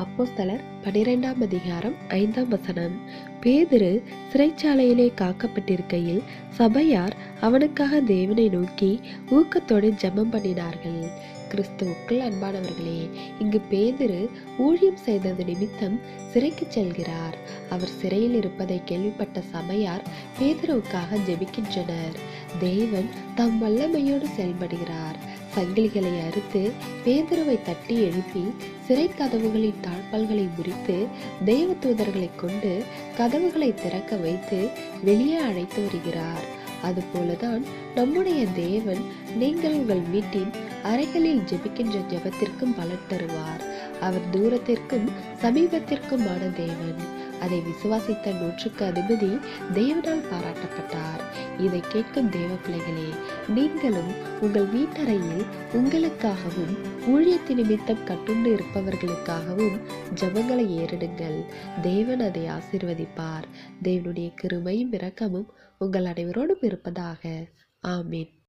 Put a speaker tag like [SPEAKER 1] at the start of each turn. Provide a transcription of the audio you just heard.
[SPEAKER 1] அப்போஸ்தலர் பனிரெண்டாம் அதிகாரம் ஐந்தாம் வசனம். பேதுரு சிறைச்சாலையிலே காக்கப்பட்டிருக்கையில் சபையார் அவனுக்காக தேவனை நோக்கி ஊக்கத்தோடு ஜெபம் பண்ணினார்கள். கிறிஸ்துவுக்குள் அன்பானவர்களே இங்கு பேதுரு ஊழியம் செய்தது நிமித்தம் சிறைக்கு செல்கிறார். அவர் சிறையில் இருப்பதை கேள்விப்பட்ட சபையார் பேதுருவுக்காக ஜெபிக்கின்றனர். தேவன் தம் வல்லமையோடு செயல்படுகிறார். சங்கிலிகளை அறுத்து பேதுருவை தட்டி எழுப்பி சிறை கதவுகளின் தாழ்பால்களை முறித்து தெய்வ தூதர்களை கொண்டு கதவுகளை திறக்க வைத்து வெளியே அழைத்து வருகிறார். அதுபோலதான் நம்முடைய தேவன் நீங்கள் உங்கள் வீட்டின் அறைகளில் ஜெபிக்கின்ற ஜெபத்திற்கும் பலன் தருவார். அவர் தூரத்திற்கும் சமீபத்திற்குமான தேவன். அதை விசுவாசித்த நூற்றுக்கு அதிபதி தேவனால் பாராட்டப்பட்டார். இதை கேட்கும் தேவ பிள்ளைகளே நீங்களும் உங்கள் வீட்டறையில் உங்களுக்காகவும் ஊழியத்து நிமித்தம் கட்டுண்டு இருப்பவர்களுக்காகவும் ஜபங்களை ஏறிடுங்கள். தேவன் அதை ஆசிர்வதிப்பார். தேவனுடைய கிருமையும் இரக்கமும் உங்கள் அனைவரோடும் இருப்பதாக. ஆமீன்.